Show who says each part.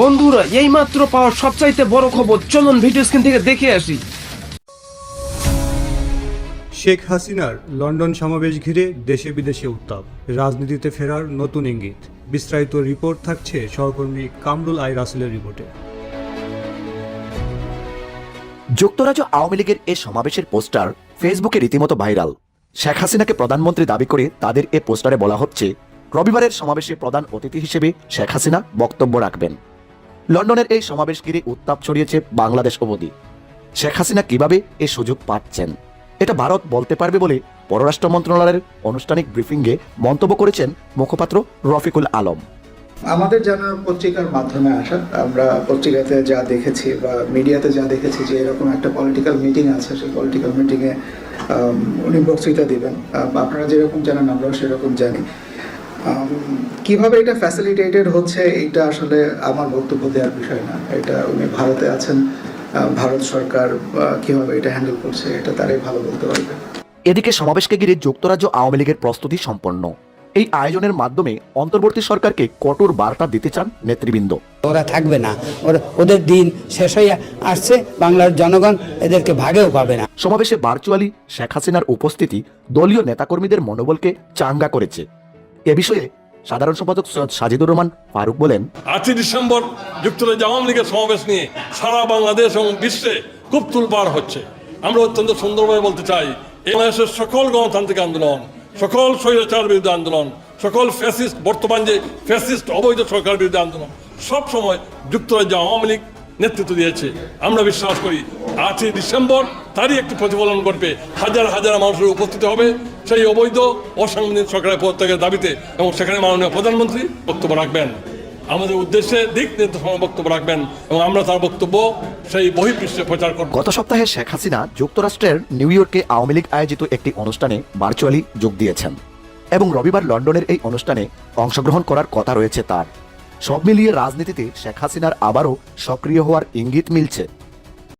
Speaker 1: বন্ধুরা এই মাত্র পাওয়া সবচাইতে বড় খবর চলুন ভিডিও স্ক্রিন থেকে দেখে আসি।
Speaker 2: শেখ হাসিনার লন্ডন সমাবেশ ঘিরে দেশে বিদেশে উত্তাপ রাজনীতিতে ফেরার নতুন ইঙ্গিত। বিস্তারিত রিপোর্ট থাকছে সহকর্মী কামরুল আই রাসেলের রিপোর্টে।
Speaker 3: যুক্তরাজ্য আওয়ামী লীগের এ সমাবেশের পোস্টার ফেসবুকে রীতিমতো ভাইরাল। শেখ হাসিনাকে প্রধানমন্ত্রী দাবি করে তাদের এ পোস্টারে বলা হচ্ছে রবিবারের সমাবেশে প্রধান অতিথি হিসেবে শেখ হাসিনা বক্তব্য রাখবেন। লন্ডনের এই সমাবেশ ঘিরে উত্তাপ ছড়িয়েছে বাংলাদেশ অবধি শেখ হাসিনা কীভাবে এ সুযোগ পাচ্ছেন? এটা ভারত বলতে পারবে বলে পররাষ্ট্র মন্ত্রণালয়ের আনুষ্ঠানিক ব্রিফিংয়ে মন্তব্য করেছেন মুখপাত্র রফিকুল আলম।
Speaker 4: আমাদের জানা পত্রিকার মাধ্যমে আসা, আমরা পত্রিকাতে যা দেখেছি বা মিডিয়াতে যা দেখেছি যে এরকম একটা পলিটিক্যাল মিটিং আছে, সেই পলিটিক্যাল মিটিংয়ে উনি বক্তৃতা দিবেন। আপনারা যেরকম জানেন, আমরাও সেরকম জানি। কীভাবে এটা ফ্যাসিলিটেটেড হচ্ছে এটা আসলে আমার বক্তব্য দেওয়ার বিষয় না। এটা উনি ভারতে আছেন ভারত সরকার কীভাবে এটা হ্যান্ডেল করছে এটা তারাই ভালো বলতে পারবে।
Speaker 3: এদিকে সমাবেশকে ঘিরে যুক্তরাজ্য আওয়ামী লীগের প্রস্তুতি সম্পন্ন। এই আয়োজনের মাধ্যমে অন্তর্বর্তী সরকারকে কঠোর বার্তা দিতে চান নেতৃবৃন্দ।
Speaker 5: ওরা থাকবে না। ওদের দিন শেষ হয়ে আসছে বাংলার জনগণ এদেরকে ভাগেও পাবে না।
Speaker 3: সমাবেশে ভার্চুয়ালি শেখ হাসিনার উপস্থিতি দলীয় নেতাকর্মীদের মনোবলকে চাঙ্গা করেছে। এ বিষয়ে সাধারণ সম্পাদক সৈয়দ সাজিদুর রহমান ফারুক বলেন,
Speaker 6: আটই ডিসেম্বর যুক্তরাজ্য আওয়ামী লীগের সমাবেশ নিয়ে সারা বাংলাদেশ এবং বিশ্বে খুব তুলপাড় হচ্ছে। আমরা অত্যন্ত সুন্দরভাবে বলতে চাই বাংলাদেশের সকল গণতান্ত্রিক আন্দোলন, সকল স্বৈরাচার বিরুদ্ধে আন্দোলন, সকল ফ্যাসিস্ট, বর্তমান যে ফ্যাসিস্ট অবৈধ সরকার বিরুদ্ধে আন্দোলন, সব সময় যুক্তরাজ্য আওয়ামী লীগ নেতৃত্ব দিয়েছে। আমরা বিশ্বাস করি, আটই ডিসেম্বর তারই একটি প্রতিফলন করবে হাজার হাজার মানুষের উপস্থিত হবে। সেই অবৈধ, অসাংবিধানিক সরকারের পদত্যাগের দাবিতে এবং সেখানে মাননীয় প্রধানমন্ত্রী বক্তব্য রাখবেন। আমাদের উদ্দেশ্যে দিক নির্দেশনা বক্তব্য রাখবেন এবং আমরা তার বক্তব্য সেই বহির্বিশ্বে প্রচার করব।
Speaker 3: গত সপ্তাহে শেখ হাসিনা যুক্তরাষ্ট্রের নিউ ইয়র্কে আওয়ামী লীগ আয়োজিত একটি অনুষ্ঠানে ভার্চুয়ালি যোগ দিয়েছেন এবং রবিবার লন্ডনের এই অনুষ্ঠানে অংশগ্রহণ করার কথা রয়েছে তার। সব মিলিয়ে রাজনীতিতে শেখ হাসিনার আবারও সক্রিয় হওয়ার ইঙ্গিত মিলছে।